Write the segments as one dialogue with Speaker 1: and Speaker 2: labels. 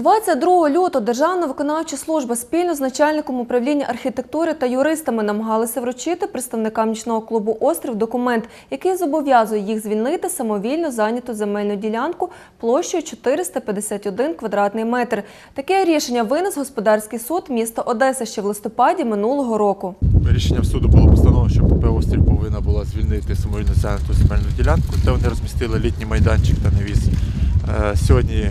Speaker 1: 22 лютого Державна виконавча служба спільно з начальником управління архітектури та юристами намагалися вручити представникам нічного клубу Острів документ, який зобов'язує їх звільнити самовільно зайняту земельну ділянку площею 451 квадратний метр. Таке рішення винес господарський суд міста Одеса ще в листопаді минулого року.
Speaker 2: Рішенням суду було постановлено, що ПП «Острів» повинна була звільнити самовільно зайняту земельну ділянку, де вони розмістили літній майданчик та навіс. Е, Сьогодні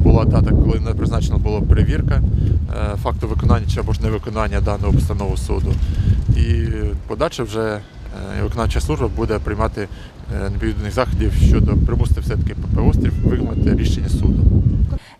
Speaker 2: була дата, коли не призначена була перевірка е, факту виконання чи або ж невиконання даного постанову суду. І подача вже е, виконавча служба буде приймати е, заходів щодо примусити все-таки ПП «Острів» виконати рішення.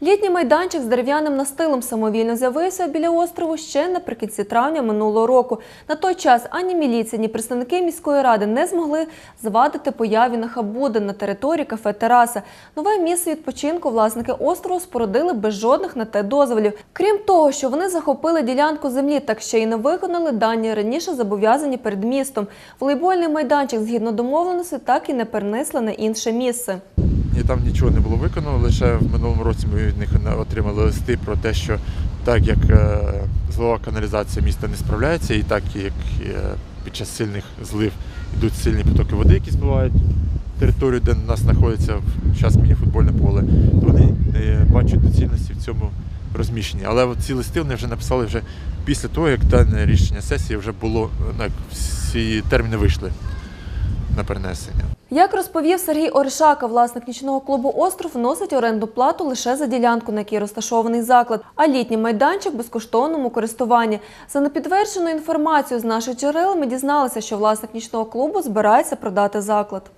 Speaker 1: Літній майданчик з дерев'яним настилом самовільно з'явився біля острову ще наприкінці травня минулого року. На той час ані міліція, ні представники міської ради не змогли завадити появі нахабуди на території кафе Тераса. Нове місце відпочинку власники острову спорудили без жодних на те дозволів. Крім того, що вони захопили ділянку землі, так ще й не виконали дані раніше зобов'язані перед містом. Волейбольний майданчик згідно домовленості так і не перенесли на інше місце.
Speaker 2: І там нічого не було виконано. Лише в минулому році ми від них отримали листи про те, що так як е, злова каналізація міста не справляється, і так як е, під час сильних злив йдуть сильні потоки води, які збивають територію, де у нас знаходиться зараз міні-футбольне поле, то вони не бачать доцільності в цьому розміщенні. Але ці листи вони вже написали вже після того, як дане рішення сесії вже було, ну, всі терміни вийшли на перенесення.
Speaker 1: Як розповів Сергій Оришака, власник нічного клубу Остров вносить оренду плату лише за ділянку, на якій розташований заклад, а літній майданчик безкоштовному користуванні. За непідтвердженою інформацією з наших джерел ми дізналися, що власник нічного клубу збирається продати заклад.